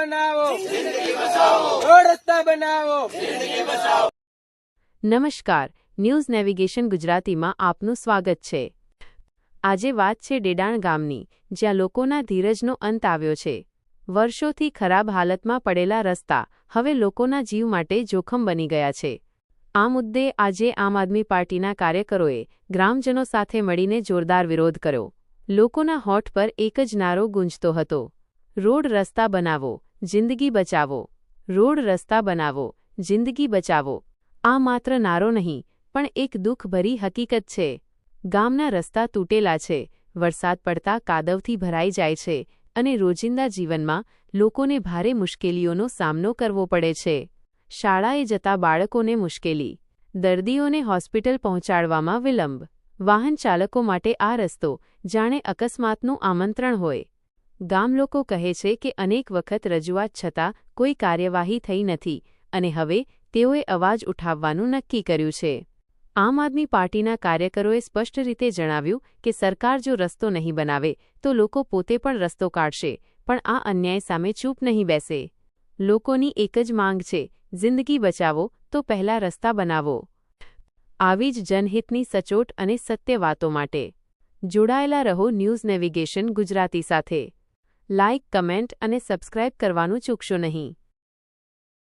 બનાવો. રોડ રસ્તા બનાવો. નમસ્કાર. ન્યૂઝ નેવિગેશન ગુજરાતીમાં આપનું સ્વાગત છે. આજે વાત છે ડેડાણ ગામની જ્યાં લોકોના ધીરજનો અંત આવ્યો છે. વર્ષોથી ખરાબ હાલતમાં પડેલા રસ્તા હવે લોકોના જીવ માટે જોખમ બની ગયા છે. આ મુદ્દે આજે આમ આદમી પાર્ટીના કાર્યકરોએ ગ્રામજનો સાથે મળીને જોરદાર વિરોધ કર્યો. લોકોના હોઠ પર એક જ નારો ગુંજતો હતો. રોડ રસ્તા બનાવો જિંદગી બચાવો. રોડ રસ્તા બનાવો. જિંદગી બચાવો. આ માત્ર નારો નહીં, પણ એક દુઃખભરી હકીકત છે. ગામના રસ્તા તૂટેલા છે. વરસાદ પડતા કાદવથી ભરાઈ જાય છે અને રોજિંદા જીવનમાં લોકોને ભારે મુશ્કેલીઓનો સામનો કરવો પડે છે. શાળાએ જતા બાળકોને મુશ્કેલી. દર્દીઓને હોસ્પિટલ પહોંચાડવામાં વિલંબ. વાહન ચાલકો માટે આ રસ્તો, જાણે અકસ્માતનું આમંત્રણ હોય. ગામલોકો કહે છે કે અનેક વખત રજૂઆત છતાં કોઈ કાર્યવાહી થઈ નથી અને હવે તેઓએ અવાજ ઉઠાવવાનું નક્કી કર્યું છે. આમ આદમી પાર્ટીના કાર્યકરોએ સ્પષ્ટ રીતે જણાવ્યું કે સરકાર જો રસ્તો નહીં બનાવે તો લોકો પોતે પણ રસ્તો કાઢશે, પણ આ અન્યાય સામે ચૂપ નહીં બેસે. લોકોની એક જ માંગ છે, જિંદગી બચાવો, તો પહેલા રસ્તા બનાવો. આવી જ જનહિતની સચોટ અને સત્ય વાતો માટે. જોડાયેલા રહો ન્યૂઝ નેવિગેશન ગુજરાતી સાથે. લાઇક કમેન્ટ અને સબસ્ક્રાઇબ કરવાનું ચૂકશો નહીં.